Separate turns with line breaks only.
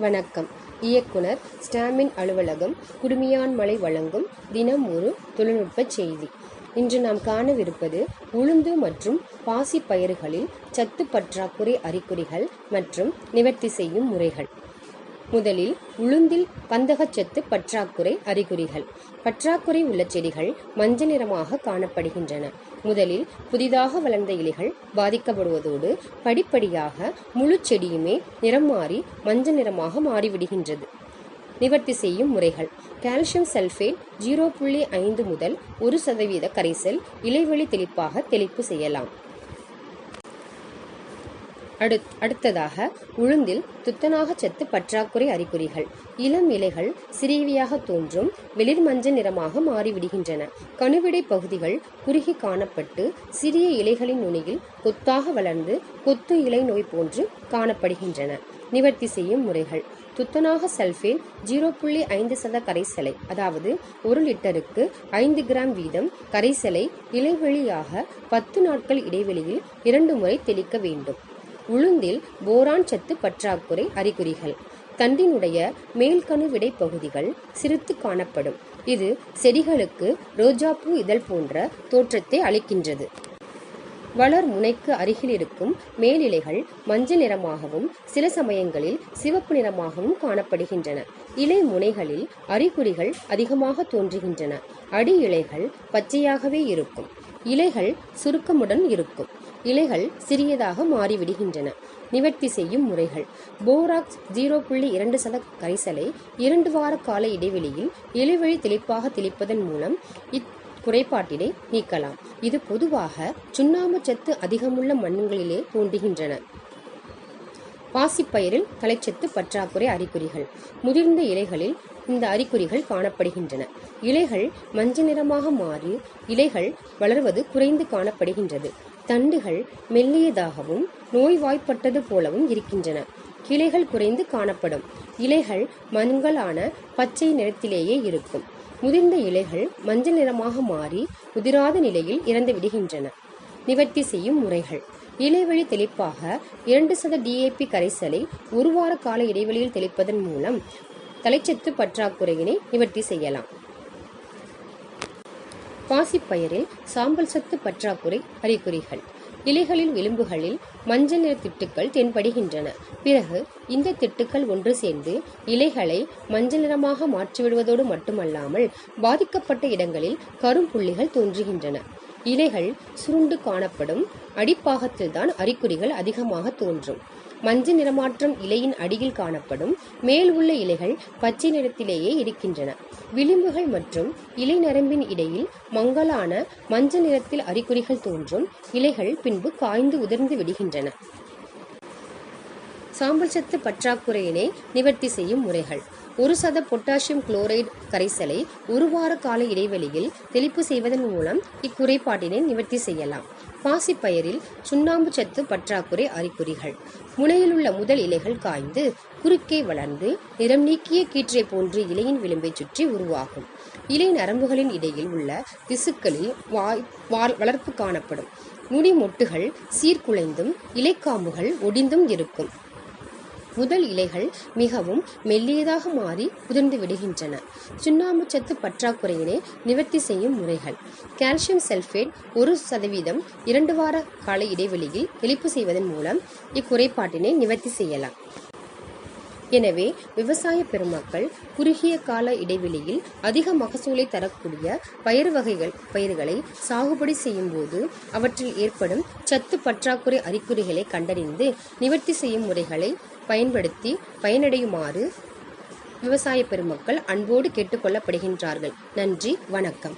வணக்கம். இயக்குனர் ஸ்டாமின் அலுவலகம் குடுமியான்மலை வழங்கும் தினம் ஒரு தொழில்நுட்ப செய்தி. இன்று நாம் காணவிருப்பது உளுந்து மற்றும் பாசி பயிர்களில் சத்து பற்றாக்குறை அறிகுறிகள் மற்றும் நிவர்த்தி செய்யும் முறைகள். முதலில் உளுந்தில் கந்தகச்சத்து பற்றாக்குறை அறிகுறிகள். பற்றாக்குறை உள்ள செடிகள் மஞ்சள் நிறமாக காணப்படுகின்றன. முதலில் புதிதாக வளர்ந்த இலைகள் பாதிக்கப்படுவதோடு படிப்படியாக முழு செடியுமே நிறம் மாறி மஞ்சள் நிறமாக மாறிவிடுகின்றது. நிவர்த்தி செய்யும் முறைகள். கால்சியம் சல்ஃபேட் ஜீரோ புள்ளி ஐந்து முதல் ஒரு சதவீத கரைசல் இலைவெளி தெளிப்பாக தெளிப்பு செய்யலாம். அடுத் அடுத்ததாக உளுந்தில் துத்தநாக சத்து பற்றாக்குறை அறிகுறிகள். இளம் இலைகள் சிறியவையாக தோன்றும் வெளிர் மஞ்சள் நிறமாக மாறிவிடுகின்றன. கணுவிடை பகுதிகள் குறுகி காணப்பட்டு சிறிய இலைகளின் நுனியில் கொத்தாக வளர்ந்து கொத்து இலை நோய் போன்று காணப்படுகின்றன. நிவர்த்தி செய்யும் முறைகள். துத்தநாக சல்பேட் ஜீரோ புள்ளி ஐந்து சத கரைசலை அதாவது ஒரு லிட்டருக்கு ஐந்து கிராம் வீதம் கரைசலை இலைவெளியாக பத்து நாட்கள் இடைவெளியில் இரண்டு முறை தெளிக்க வேண்டும். உளுந்தில் போரான் சத்து பற்றாக்குறை அறிகுறிகள். தண்டினுடைய மேல்கணு விடை பகுதிகள் சிரித்து காணப்படும். இது செடிகளுக்கு ரோஜாப்பூ இதழ் போன்ற தோற்றத்தை அளிக்கின்றது. வளர் முனைக்கு அருகில் இருக்கும் மேலிலைகள் மஞ்சள் நிறமாகவும் சில சமயங்களில் சிவப்பு நிறமாகவும் காணப்படுகின்றன. இலை முனைகளில் அறிகுறிகள் அதிகமாக தோன்றுகின்றன. அடி இலைகள் பச்சையாகவே இருக்கும். இலைகள் சுருக்கமுடன் இருக்கும். இலைகள் சிறியதாக மாறிவிடுகின்றன. நிவர்த்தி செய்யும் முறைகள். போராக்ஸ் ஜீரோ புள்ளி இரண்டு சத கரைசலை இரண்டு வார கால இடைவெளியில் இலைவழி தெளிப்பாக தெளிப்பதன் மூலம் இக்குறைபாட்டினை நீக்கலாம். இது பொதுவாக சுண்ணாம்பு சத்து அதிகமுள்ள மண்ணுகளிலே தோன்றுகின்றன. பாசிப்பயிரில் கலைச்சத்து பற்றாக்குறை அறிகுறிகள். முதிர்ந்த இலைகளில் இந்த அறிகுறிகள் காணப்படுகின்றன. இலைகள் மஞ்சள் நிறமாக மாறி இலைகள் வளர்வது குறைந்து காணப்படுகின்றது. தண்டுகள் மெல்லியதாகவும் நோய்வாய்ப்பட்டது போலவும் இருக்கின்றன. கிளைகள் குறைந்து காணப்படும். இலைகள் மண்களான பச்சை நிறத்திலேயே இருக்கும். முதிர்ந்த இலைகள் மஞ்சள் நிறமாக மாறி உதிராத நிலையில் இறந்து விடுகின்றன. நிவர்த்தி செய்யும் முறைகள். இலைவழி தெளிப்பாக இரண்டு சத டிஏபி கரைசலை ஒரு வார கால இடைவெளியில் தெளிப்பதன் மூலம் தலைச்சத்து பற்றாக்குறையினை நிவர்த்தி செய்யலாம். பாசிப்பயிரில் சாம்பல் சத்து பற்றாக்குறை அறிகுறிகள் இலைகளில் விளிம்புகளில் மஞ்சள் நிற திட்டுக்கள் தென்படுகின்றன. பிறகு இந்த திட்டுக்கள் ஒன்று சேர்ந்து இலைகளை மஞ்சள் நிறமாக மாற்றிவிடுவதோடு மட்டுமல்லாமல் பாதிக்கப்பட்ட இடங்களில் கரும்புள்ளிகள் தோன்றுகின்றன. இலைகள் சுருண்டு காணப்படும் அடிப்பாகத்தில்தான் அறிகுறிகள் அதிகமாக தோன்றும். மஞ்சள் நிறமாற்றம் இலையின் அடியில் காணப்படும் மேல் உள்ள இலைகள் பச்சை நிறத்திலேயே இருக்கின்றன. விளிம்புகள் மற்றும் இலை நரம்பின் இடையில் மங்கலான மஞ்சள் நிறத்தில் அறிகுறிகள் தோன்றும். இலைகள் பின்பு காய்ந்து உதிர்ந்து விடுகின்றன. சாம்பல் சத்து பற்றாக்குறையினை நிவர்த்தி செய்யும் முறைகள். ஒரு சத பொட்டாசியம் குளோரைடு கரைசலை ஒரு வார கால இடைவெளியில் தெளிப்பு செய்வதன் மூலம் இக்குறைபாட்டினை நிவர்த்தி செய்யலாம். பாசிப்பயிரில் சுண்ணாம்பு சத்து பற்றாக்குறை அறிகுறிகள். முனையில் உள்ள முதல் இலைகள் காய்ந்து குறுக்கே வளர்ந்து நிறம் நீக்கிய கீற்றை போன்று இலையின் விளிம்பை சுற்றி உருவாகும். இலை நரம்புகளின் இடையில் உள்ள திசுக்களில் வாய் வளர்ப்பு காணப்படும். முடி மொட்டுகள் சீர்குலைந்தும் இலைக்காம்புகள் ஒடிந்தும் இருக்கும். முதல் இலைகள் மிகவும் மெல்லியதாக மாறி உதிர்ந்து விடுகின்றன. சுண்ணாம்பு சத்து பற்றாக்குறையினை நிவர்த்தி செய்யும் முறைகள். கால்சியம் சல்ஃபேட் ஒரு சதவீதம் இரண்டு வார கால இடைவெளியில் தெளிப்பு செய்வதன் மூலம் இக்குறைபாட்டினை நிவர்த்தி செய்யலாம். எனவே விவசாய பெருமக்கள் குறுகிய கால இடைவெளியில் அதிக மகசூலை தரக்கூடிய பயிர் வகைகள் பயிர்களை சாகுபடி செய்யும் போது அவற்றில் ஏற்படும் சத்து பற்றாக்குறை அறிகுறிகளை கண்டறிந்து நிவர்த்தி செய்யும் முறைகளை பயன்படுத்தி பயனடையுமாறு விவசாய பெருமக்கள் அன்போடு கேட்டுக்கொள்ளப்படுகின்றார்கள். நன்றி வணக்கம்.